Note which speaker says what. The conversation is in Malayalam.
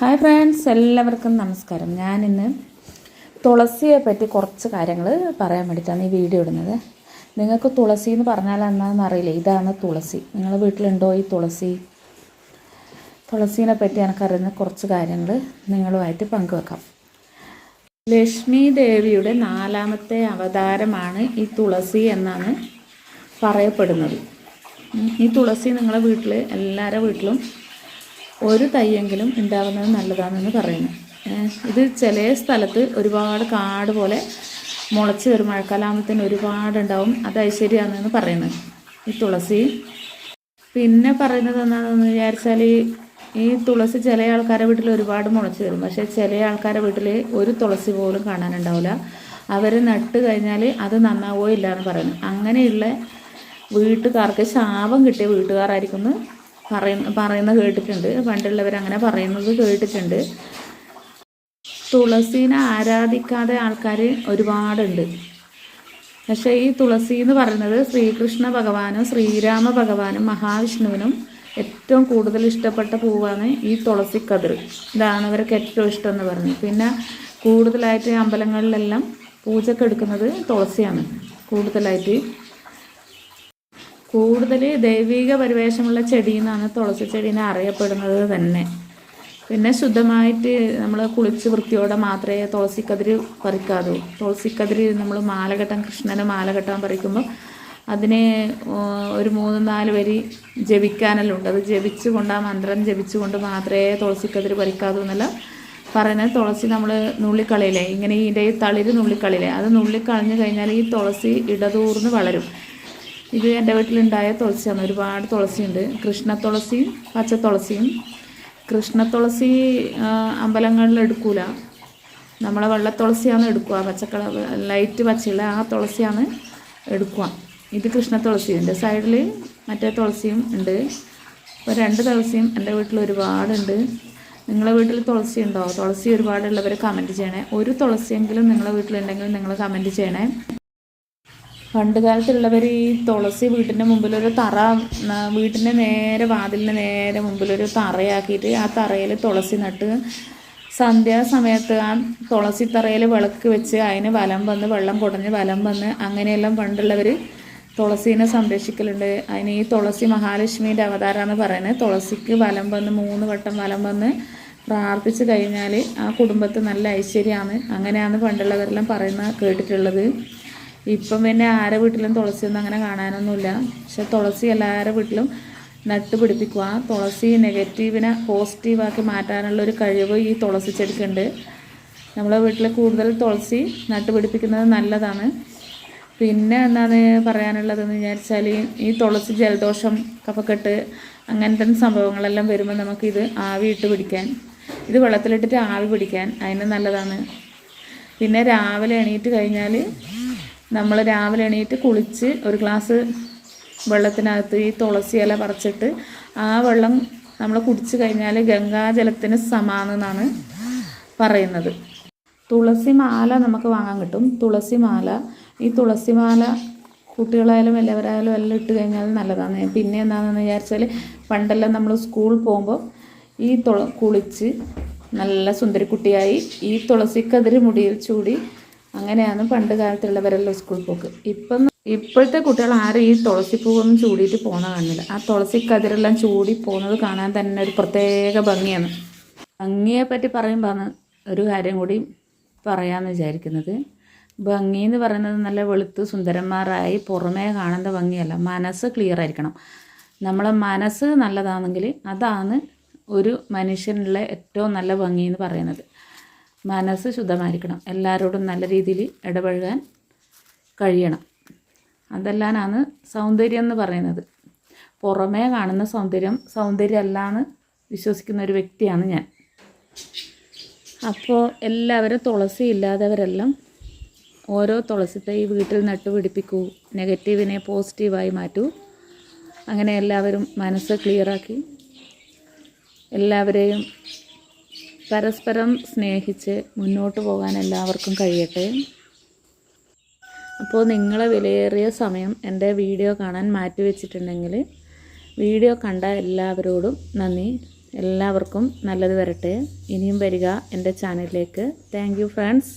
Speaker 1: ഹായ് ഫ്രണ്ട്സ് എല്ലാവർക്കും നമസ്കാരം. ഞാനിന്ന് തുളസിയെ പറ്റി കുറച്ച് കാര്യങ്ങൾ പറയാൻ വേണ്ടിയിട്ടാണ് ഈ വീഡിയോ ഇടുന്നത്. നിങ്ങൾക്ക് തുളസി എന്ന് പറഞ്ഞാൽ എന്താണെന്ന് അറിയില്ല. ഇതാണ് തുളസി. നിങ്ങളുടെ വീട്ടിലുണ്ടോ ഈ തുളസി? തുളസീനെ പറ്റി എനിക്കറിയുന്ന കുറച്ച് കാര്യങ്ങൾ നിങ്ങളുമായിട്ട് പങ്കുവെക്കാം. ലക്ഷ്മി ദേവിയുടെ നാലാമത്തെ അവതാരമാണ് ഈ തുളസി എന്നാണ് പറയപ്പെടുന്നത്. ഈ തുളസി നിങ്ങളുടെ വീട്ടിൽ എല്ലാവരുടെ വീട്ടിലും ഒരു തൈയെങ്കിലും ഉണ്ടാകുന്നത് നല്ലതാണെന്ന് പറയുന്നു. ഇത് ചില സ്ഥലത്ത് ഒരുപാട് കാട് പോലെ മുളച്ച് വരും. മഴക്കാലാകുമ്പോഴത്തേന് ഒരുപാട് ഉണ്ടാവും അത് ഐശ്വര്യമാണെന്ന് പറയുന്നത് ഈ തുളസി. പിന്നെ പറയുന്നത് എന്താണെന്ന് വിചാരിച്ചാൽ ഈ തുളസി ചില ആൾക്കാരുടെ വീട്ടിൽ ഒരുപാട് മുളച്ച് വരും. പക്ഷേ ചില ആൾക്കാരുടെ വീട്ടിൽ ഒരു തുളസി പോലും കാണാനുണ്ടാവില്ല അവർ നട്ട് കഴിഞ്ഞാൽ അത് നന്നാവോ ഇല്ല എന്ന് പറയുന്നു. അങ്ങനെയുള്ള വീട്ടുകാർക്ക് ശാപം കിട്ടിയ വീട്ടുകാരായിരിക്കും പറയുന്ന പറയുന്ന കേട്ടിട്ടുണ്ട്. പണ്ടുള്ളവർ അങ്ങനെ പറയുന്നത് കേട്ടിട്ടുണ്ട്. തുളസീനെ ആരാധിക്കാതെ ആൾക്കാർ ഒരുപാടുണ്ട്. പക്ഷേ ഈ തുളസി എന്ന് പറയുന്നത് ശ്രീകൃഷ്ണ ഭഗവാനും ശ്രീരാമ ഭഗവാനും മഹാവിഷ്ണുവിനും ഏറ്റവും കൂടുതൽ ഇഷ്ടപ്പെട്ട പൂവാണ് ഈ തുളസി കതിർ ഇതാണ് അവർക്ക് ഏറ്റവും ഇഷ്ടം എന്ന് പറഞ്ഞു. പിന്നെ കൂടുതലായിട്ട് അമ്പലങ്ങളിലെല്ലാം പൂജക്ക് എടുക്കുന്നത് തുളസിയാണ്. കൂടുതലായിട്ട് കൂടുതൽ ദൈവിക പരിവേഷമുള്ള ചെടി എന്നാണ് തുളസി ചെടീനെ അറിയപ്പെടുന്നത് തന്നെ. പിന്നെ ശുദ്ധമായിട്ട് നമ്മൾ കുളിച്ച് വൃത്തിയോടെ മാത്രമേ തുളസിക്കതിര് പറിക്കാതൂ തുളസിക്കതിര് നമ്മൾ മാലഘട്ടം കൃഷ്ണന് മാലകെട്ടാൻ പറിക്കുമ്പോൾ അതിനെ ഒരു മൂന്ന് നാല് വരി ജപിക്കാനെല്ലാം ഉണ്ട് അത് ജപിച്ചു കൊണ്ട് ആ മന്ത്രം ജപിച്ചുകൊണ്ട് മാത്രമേ തുളസിക്കതിര് പറിക്കാതൂ എന്നല്ല പറയുന്നത് തുളസി നമ്മൾ നുള്ളിക്കളയില്ലേ ഇങ്ങനെ ഇതിന്റെ ഈ തളിര് നുള്ളിക്കളയില്ലേ അത് നുള്ളിക്കളഞ്ഞു കഴിഞ്ഞാൽ ഈ തുളസി ഇടതൂർന്ന് വളരും. ഇത് എന്റെ വീട്ടിലുണ്ടായ തുളസിയാണ്. ഒരുപാട് തുളസിയുണ്ട്. കൃഷ്ണ തുളസിയും പച്ച തുളസിയും. കൃഷ്ണ തുളസി അമ്പലങ്ങളിൽ എടുക്കൂല. നമ്മളെ വെള്ള തുളസിയാണ് എടുക്കുക. പച്ചക്കള ലൈറ്റ് പച്ചയുള്ള ആ തുളസിയാണ് എടുക്കുക. ഇത് കൃഷ്ണ തുളസി. എന്റെ സൈഡിൽ മറ്റേ തുളസിയും ഉണ്ട്. അപ്പോൾ രണ്ട് തുളസിയും എന്റെ വീട്ടിൽ ഒരുപാടുണ്ട്. നിങ്ങളെ വീട്ടിൽ തുളസി ഉണ്ടോ? തുളസി ഒരുപാടുള്ളവർ കമന്റ് ചെയ്യണേ. ഒരു തുളസിയെങ്കിലും നിങ്ങളെ വീട്ടിലുണ്ടെങ്കിൽ നിങ്ങൾ കമന്റ് ചെയ്യണേ. പണ്ട് കാലത്തുള്ളവർ ഈ തുളസി വീട്ടിന്റെ മുമ്പിലൊരു തറ വീട്ടിന്റെ നേരെ വാതിലിന്റെ നേരെ മുമ്പിലൊരു തറയാക്കിയിട്ട് ആ തറയിൽ തുളസി നട്ട് സന്ധ്യാസമയത്ത് ആ തുളസി തറയിൽ വിളക്ക് വെച്ച് അതിന് വലം വന്ന് വെള്ളം കുടഞ്ഞ് വലം വന്ന് അങ്ങനെയെല്ലാം പണ്ടുള്ളവർ തുളസീനെ സംരക്ഷിക്കലുണ്ട്. അതിന് ഈ തുളസി മഹാലക്ഷ്മിയുടെ അവതാരമാണ് പറയുന്നത് തുളസിക്ക് വലം വന്ന് മൂന്ന് വട്ടം വലം വന്ന് പ്രാർത്ഥിച്ച് കഴിഞ്ഞാൽ ആ കുടുംബത്ത് നല്ല ഐശ്വര്യമാണ് അങ്ങനെയാണ് പണ്ടുള്ളവരെല്ലാം പറയുന്ന കേട്ടിട്ടുള്ളത്. ഇപ്പം പിന്നെ ആരെ വീട്ടിലും തുളസിയൊന്നും അങ്ങനെ കാണാനൊന്നുമില്ല. പക്ഷെ തുളസി എല്ലാവരുടെ വീട്ടിലും നട്ട് പിടിപ്പിക്കുക. തുളസി നെഗറ്റീവിനെ പോസിറ്റീവാക്കി മാറ്റാനുള്ള ഒരു കഴിവ് ഈ തുളസി ചെടിക്കുണ്ട്. നമ്മളെ വീട്ടിൽ കൂടുതൽ തുളസി നട്ട് പിടിപ്പിക്കുന്നത് നല്ലതാണ്. പിന്നെ എന്താണ് പറയാനുള്ളതെന്ന് വിചാരിച്ചാൽ ഈ തുളസി ജലദോഷം കഫക്കെട്ട് അങ്ങനത്തെ സംഭവങ്ങളെല്ലാം വരുമ്പോൾ നമുക്കിത് ആവി ഇട്ട് പിടിക്കാൻ ഇത് വെള്ളത്തിലിട്ടിട്ട് ആവി പിടിക്കാൻ അതിന് നല്ലതാണ്. പിന്നെ രാവിലെ എണീറ്റ് കഴിഞ്ഞാൽ നമ്മൾ രാവിലെ എണീറ്റ് കുളിച്ച് ഒരു ഗ്ലാസ് വെള്ളത്തിനകത്ത് ഈ തുളസി ഇല പറിച്ചിട്ട് ആ വെള്ളം നമ്മൾ കുടിച്ചു കഴിഞ്ഞാൽ ഗംഗാജലത്തിന് സമാനെന്നാണ് പറയുന്നത്. തുളസി മാല നമുക്ക് വാങ്ങാൻ കിട്ടും. തുളസി മാല. ഈ തുളസി മാല കുട്ടികളായാലും എല്ലാവരായാലും എല്ലാം ഇട്ട് കഴിഞ്ഞാൽ നല്ലതാണ്. പിന്നെ എന്താണെന്ന് വിചാരിച്ചാൽ പണ്ടെല്ലാം നമ്മൾ സ്കൂൾ പോകുമ്പോൾ ഈ തുള കുളിച്ച് നല്ല സുന്ദരിക്കുട്ടിയായി ഈ തുളസിക്കതിര് മുടിയിൽ ചൂടി അങ്ങനെയാണ് പണ്ട് കാലത്തുള്ളവരെല്ലാം സ്കൂൾ പോക്ക്. ഇപ്പം ഇപ്പോഴത്തെ കുട്ടികൾ ആരും ഈ തുളസി തുളസിപ്പൂവൊന്നും ചൂടിയിട്ട് പോകുന്ന കാണുന്നില്ല ആ തുളസി കതിരെല്ലാം ചൂടി പോകുന്നത് കാണാൻ തന്നെ ഒരു പ്രത്യേക ഭംഗിയാണ്. ഭംഗിയെ പറ്റി പറയുമ്പോൾ ഒരു കാര്യം കൂടി പറയാമെന്ന് വിചാരിക്കുന്നത്. ഭംഗി എന്ന് പറയുന്നത് നല്ല വെളുത്ത് സുന്ദരന്മാരായി പുറമേ കാണുന്ന ഭംഗിയല്ല. മനസ്സ് ക്ലിയർ ആയിരിക്കണം. നമ്മളെ മനസ്സ് നല്ലതാണെങ്കിൽ അതാണ് ഒരു മനുഷ്യനുള്ള ഏറ്റവും നല്ല ഭംഗി എന്ന് പറയുന്നത്. മനസ്സ് ശുദ്ധമായിരിക്കണം. എല്ലാവരോടും നല്ല രീതിയിൽ ഇടപഴകാൻ കഴിയണം. അതെല്ലാമാണ് സൗന്ദര്യം എന്ന് പറയുന്നത്. പുറമേ കാണുന്ന സൗന്ദര്യം സൗന്ദര്യമല്ല എന്ന് വിശ്വസിക്കുന്ന ഒരു വ്യക്തിയാണ് ഞാൻ. അപ്പോൾ എല്ലാവരും തുളസി ഇല്ലാത്തവരെല്ലാം ഓരോ തുളസിത്തെ ഈ വീട്ടിൽ നട്ടുപിടിപ്പിക്കൂ നെഗറ്റീവിനെ പോസിറ്റീവായി മാറ്റൂ. അങ്ങനെ എല്ലാവരും മനസ്സ് ക്ലിയറാക്കി എല്ലാവരെയും പരസ്പരം സ്നേഹിച്ച് മുന്നോട്ട് പോകാൻ എല്ലാവർക്കും കഴിയട്ടെ. അപ്പോൾ നിങ്ങളെ വിലയേറിയ സമയം എന്റെ വീഡിയോ കാണാൻ മാറ്റി വെച്ചിട്ടുണ്ടെങ്കിൽ വീഡിയോ കണ്ട എല്ലാവരോടും നന്ദി. എല്ലാവർക്കും നല്ലത് വരട്ടെ. ഇനിയും വരിക എന്റെ ചാനലിലേക്ക്. Thank friends.